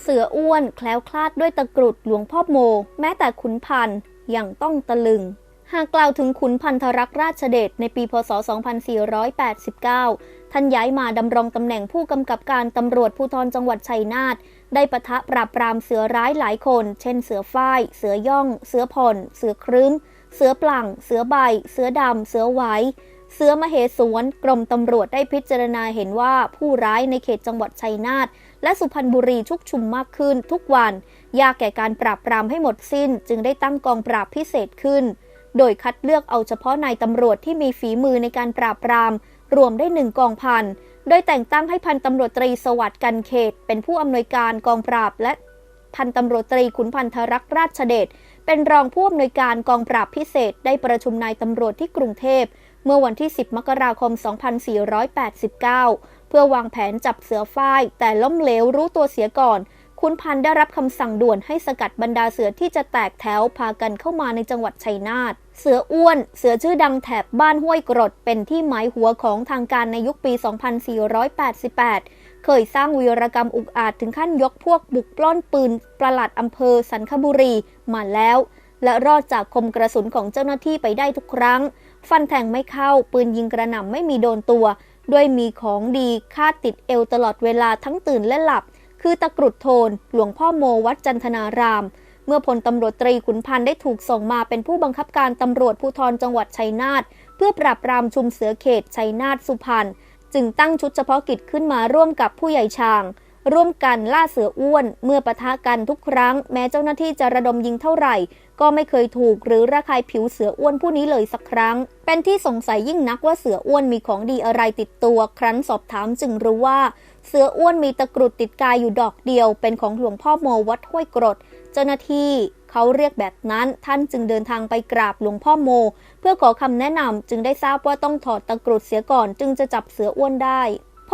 เสืออ้วนแคล้วคลาดด้วยตะกรุดหลวงพ่อโม แม้แต่ขุนพันธ์ยังต้องตะลึง หากกล่าวถึงขุนพันธรักราชเดชในปีพศ 2489 ท่านย้ายมาดำรงตำแหน่งผู้กำกับการตำรวจภูธรจังหวัดชัยนาทได้ปะทะปราบปรามเสือร้ายหลายคน เช่น เสือฝ้าย เสือย่อง เสือผ่อน เสือครึ้ม เสือปลั่งเสือใบ เสือดำ เสือไหว เสือมเหสวนกรมตำรวจได้พิจารณาเห็นว่าผู้ร้ายในเขตจังหวัดชัยนาทและสุพรรณบุรีชุกชุมมากขึ้นทุกวัน ยากแก่การปราบปรามให้หมดสิ้น จึงได้ตั้งกองปราบพิเศษขึ้น โดยคัดเลือกเอาเฉพาะนายตำรวจที่มีฝีมือในการปราบปราม รวมได้หนึ่งกองพันโดยแต่งตั้งให้พันตำรวจตรีสวัสดิ์กันเขต เป็นผู้อำนวยการกองปราบและพันตำรวจตรีขุนพันธรักษ์ราชเดชเป็นรองผู้อำนวยการกองปราบพิเศษ ได้ประชุมนายตำรวจที่กรุงเทพ เมื่อวันที่ 10 มกราคม 2489 เพื่อวางแผนจับเสือฝ้ายแต่ล้มเหลวรู้ตัวเสียก่อนคุณพันธ์ได้รับคำสั่งด่วนให้สกัดบรรดาเสือที่จะแตกแถวพากันเข้ามาในจังหวัดชัยนาท เสืออ้วน เสือชื่อดังแถบบ้านห้วยกรด เป็นที่หมายหัวของทางการในยุคปี 2488 เคยสร้างวีรกรรมอุกอาจถึงขั้นยกพวกบุกปล้อนปืน ประหลัดอำเภอสันคบุรีมาแล้ว และรอดจากคมกระสุนของเจ้าหน้าที่ไปได้ทุกครั้ง ฟันแทงไม่เข้า ปืนยิงกระหน่ำไม่มีโดนตัว ด้วยมีของดีคาดติดเอวตลอดเวลาทั้งตื่นและหลับ คือตะกรุดโทน หลวงพ่อโมวัดจันทนาราม เมื่อพลตำรวจตรีขุนพันธ์ได้ถูกส่งมาเป็นผู้บังคับการตำรวจภูธรจังหวัดชัยนาทเพื่อปราบปรามชุมเสือเขตชัยนาทสุพรรณจึงตั้งชุดเฉพาะกิจขึ้นมาร่วมกับผู้ใหญ่ชาง ร่วมกันล่าเสืออ้วนเมื่อปะทะกันทุกครั้ง แม้เจ้าหน้าที่จะระดมยิงเท่าไหร่ ก็ไม่เคยถูกหรือระคายผิวเสืออ้วนผู้นี้เลยสักครั้ง เป็นที่สงสัยยิ่งนักว่าเสืออ้วนมีของดีอะไรติดตัว ครั้นสอบถามจึงรู้ว่า เสืออ้วนมีตะกรุดติดกายอยู่ดอกเดียว เป็นของหลวงพ่อโมวัดห้วยกรด เจ้าหน้าที่เขาเรียกแบบนั้นท่านจึงเดินทางไปกราบหลวงพ่อโม เพื่อขอคำแนะนำจึงได้ทราบว่าต้องถอดตะกรุดเสียก่อนจึงจะจับเสืออ้วนได้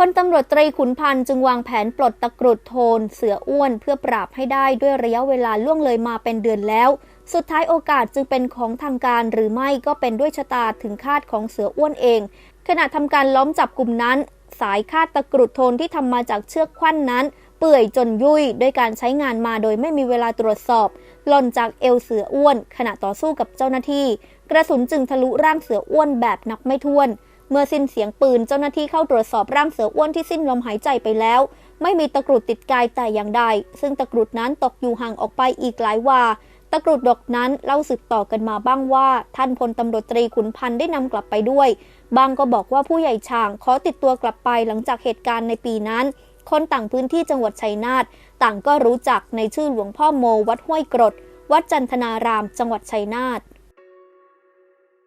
พลตำรวจตรีขุนพันธ์จึงวางแผนปลดตะกรุดโทน เสืออ้วนเพื่อปราบให้ได้ด้วยระยะเวลาล่วงเลยมาเป็นเดือนแล้ว สุดท้ายโอกาสจึงเป็นของทางการหรือไม่ก็เป็นด้วยชะตาถึงคาดของเสืออ้วนเอง ขณะทำการล้อมจับกลุ่มนั้น สายคาดตะกรุดโทนที่ทำมาจากเชือกควันนั้น เปื่อยจนยุ่ยด้วยการใช้งานมาโดยไม่มีเวลาตรวจสอบหล่นจากเอวเสืออ้วน ขณะต่อสู้กับเจ้าหน้าที่ กระสุนจึงทะลุร่างเสืออ้วนแบบนับไม่ถ้วน เมื่อสิ้นเสียงปืนเจ้าหน้าที่เข้าตรวจสอบร่างเสืออ้วนที่สิ้นลมหายใจไปแล้ว ไม่มีตะกรุดติดกายแต่อย่างใด ซึ่งตะกรุดนั้นตกอยู่ห่างออกไปอีกหลายวา ตะกรุดดอกนั้นเล่าสืบต่อกันมาบ้างว่า ท่านพลตำรวจตรีขุนพันธ์ได้นำกลับไปด้วย บางก็บอกว่าผู้ใหญ่ช่างขอติดตัวกลับไปหลังจากเหตุการณ์ในปีนั้น คนต่างพื้นที่จังหวัดชัยนาทต่างก็รู้จักในชื่อหลวงพ่อโมวัดห้วยกรด วัดจันทนาราม จังหวัดชัยนาท